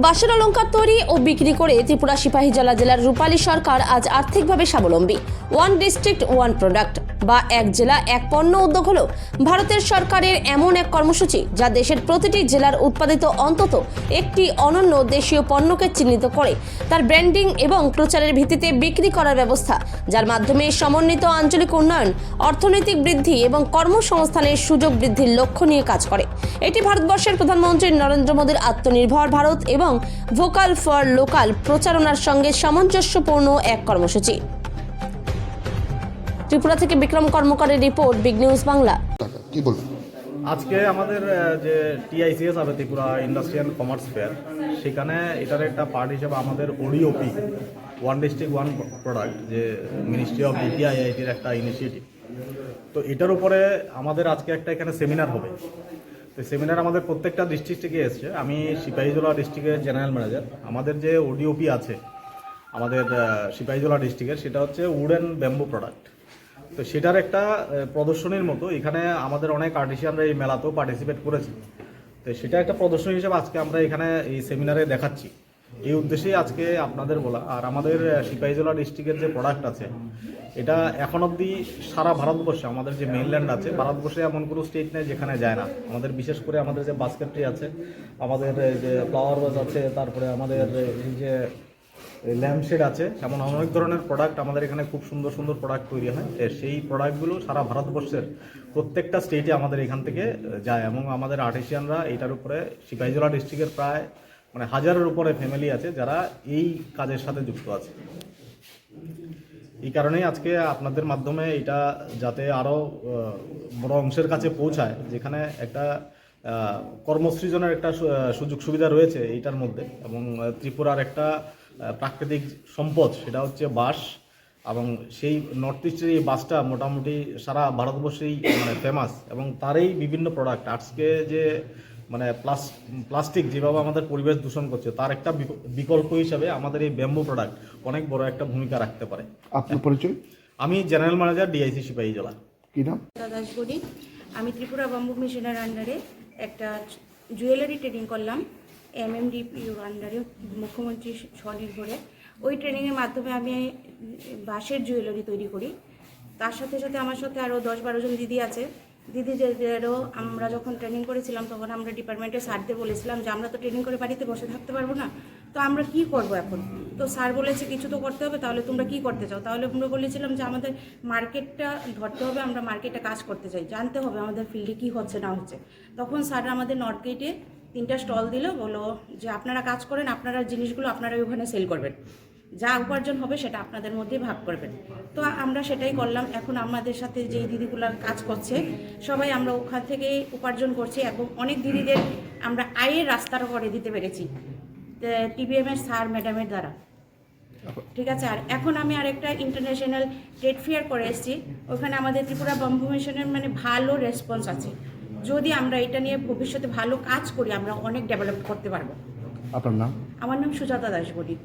বাঁশের অলঙ্কার তৈরি ও বিক্রি করে ত্রিপুরা সিপাহী সিপাহীজলা জেলার রূপালী সরকার আজ আর্থিকভাবে স্বাবলম্বী। ওয়ান ডিস্ট্রিক্ট, ওয়ান প্রোডাক্ট বা এক জেলা, এক পণ্য উদ্যোগ হল ভারতের সরকারের এমন এক কর্মসূচি যা দেশের প্রতিটি জেলার উৎপাদিত অন্তত একটি অনন্য দেশীয় পণ্যকে চিহ্নিত করে তার ব্র্যান্ডিং এবং প্রচারের ভিত্তিতে বিক্রি করার ব্যবস্থা, যার মাধ্যমে সমন্বিত আঞ্চলিক উন্নয়ন, অর্থনৈতিক বৃদ্ধি এবং কর্মসংস্থানের সুযোগ বৃদ্ধির লক্ষ্য নিয়ে কাজ করে। এটি ভারতবর্ষের প্রধানমন্ত্রী নরেন্দ্র মোদীর আত্মনির্ভর ভারত এবং ভোকাল ফর লোকাল প্রচারণার সঙ্গে সামঞ্জস্যপূর্ণ এক কর্মসূচি। ত্রিপুরা থেকে বিক্রম কর্মকারের রিপোর্ট বিগ নিউজ বাংলা। টাকা কি বলবেন? আজকে আমাদের যে টিআইসিএস হবে ত্রিপুরা ইন্ডাস্ট্রিয়াল কমার্স ফেয়ার সেখানে এটার একটা পার্ট হিসেবে আমাদের ODOP one district one product যে মিনিস্ট্রি অফ বিটিআইআইটির একটা ইনিশিয়েটিভ তো এটার উপরে আমাদের আজকে একটা এখানে সেমিনার হবে। তো সেমিনার আমাদের প্রত্যেকটা ডিস্ট্রিক্ট থেকে এসছে। আমি সিপাহীজলা ডিস্ট্রিক্টের জেনারেল ম্যানেজার আমাদের যে ওডিওপি আছে, আমাদের সিপাহীজোলা ডিস্ট্রিক্টের সেটা হচ্ছে উড অ্যান্ড ব্যাম্বু প্রোডাক্ট তো সেটার একটা প্রদর্শনীর মতো, এখানে আমাদের অনেক আর্টিসিয়ানরা এই মেলাতেও পার্টিসিপেট করেছে। তো সেটা একটা প্রদর্শনী হিসেবে আজকে আমরা এখানে এই সেমিনারে দেখাচ্ছি। এই উদ্দেশ্যেই আজকে আপনাদের বলা আর আমাদের আহ, সিপাহীজলা ডিস্ট্রিক্টের যে প্রোডাক্ট আছে এটা এখন অবধি সারা ভারতবর্ষে আমাদের যে মেইনল্যান্ড আছে ভারতবর্ষে এমন কোনো স্টেট নেই যেখানে যায় না। আমাদের বিশেষ করে আমাদের যে বাস্কেটরি আছে আমাদের যে ফ্লাওয়ার বাজ আছে তারপরে আমাদের এই যে ল্যাম্পশেড আছে এমন অনেক ধরনের প্রোডাক্ট আমাদের এখানে খুব সুন্দর সুন্দর প্রোডাক্ট তৈরি হয়। সেই প্রোডাক্টগুলো সারা ভারতবর্ষের প্রত্যেকটা স্টেটে আমাদের এখান থেকে যায় এবং আমাদের আর্টিসিয়ানরা এটার উপরে সিপাহীজলা ডিস্ট্রিক্টের প্রায় মানে হাজারের উপরে ফ্যামিলি আছে যারা এই কাজের সাথে যুক্ত আছে। এই কারণেই আজকে আপনাদের মাধ্যমে এটা যাতে আরও বড় অংশের কাছে পৌঁছায়, যেখানে একটা কর্মসৃজনের একটা সুযোগ সুবিধা রয়েছে এইটার মধ্যে। এবং ত্রিপুরার একটা প্রাকৃতিক সম্পদ, সেটা হচ্ছে বাস এবং সেই নর্থ ইস্টের এই বাসটা মোটামুটি সারা ভারতবর্ষেই মানে ফেমাস এবং তারই বিভিন্ন প্রোডাক্ট আজকে যে মানে প্লাস প্লাস্টিক যেভাবে আমাদের পরিবেশ দূষণ করছে তার একটা বিকল্প হিসাবে আমাদের এই ব্যাম্বু প্রোডাক্ট অনেক বড় একটা ভূমিকা রাখতে পারে। আপনার পরিচয়? আমি জেনারেল ম্যানেজার ডিআইসি সিপাহী জেলা। কি নাম? আমি ত্রিপুরা বাম্বু মিশনের আন্ডারে একটা জুয়েলারি ট্রেনিং করলাম এম এমএমডিপির আন্ডারে মুখ্যমন্ত্রী স্বনির্ভরে। ওই ট্রেনিংয়ের মাধ্যমে আমি বাঁশের জুয়েলারি তৈরি করি। তার সাথে সাথে আমার সাথে আরও দশ বারো জন দিদি আছে। দিদিদেরও আমরা যখন ট্রেনিং করেছিলাম, তখন আমরা ডিপার্টমেন্টের স্যারদের বলেছিলাম যে, আমরা তো ট্রেনিং করে বাড়িতে বসে থাকতে পারব না। তো আমরা কি করব এখন? তো স্যার বলেছে, কিছু তো করতে হবে, তাহলে তোমরা কি করতে চাও? তাহলে আমরা বলেছিলাম যে, আমাদের মার্কেটটা ধরতে হবে, আমরা মার্কেটে কাজ করতে চাই। জানতে হবে আমাদের ফিল্ডে কি হচ্ছে, না হচ্ছে। তখন স্যার আমাদের নর্থ গেটে তিনটা স্টল দিল বলো যে, আপনারা কাজ করেন, আপনারা জিনিসগুলো আপনারা ওখানে সেল করবেন। যা উপার্জন হবে সেটা আপনাদের মধ্যেই ভাগ করবেন। তো আমরা সেটাই করলাম। এখন আমাদের সাথে যে দিদিগুলো কাজ করছে সবাই আমরা ওখান থেকে উপার্জন করছি এবং অনেক দিদিদের আমরা আয়ের রাস্তাটা করে দিতে পেরেছি। টিবিএমের স্যার ম্যাডামের দ্বারা। ঠিক আছে? আর এখন আমি আরেকটা ইন্টারন্যাশনাল ট্রেড ফেয়ার করে এসেছি। ওখানে আমাদের ত্রিপুরা বম্বু মিশনের মানে ভালো রেসপন্স আছে। যদি আমরা এটা নিয়ে ভবিষ্যতে ভালো কাজ করি আমরা অনেক ডেভেলপ করতে পারব। আপনার নাম? আমার নাম সুজাতা দাস বণিক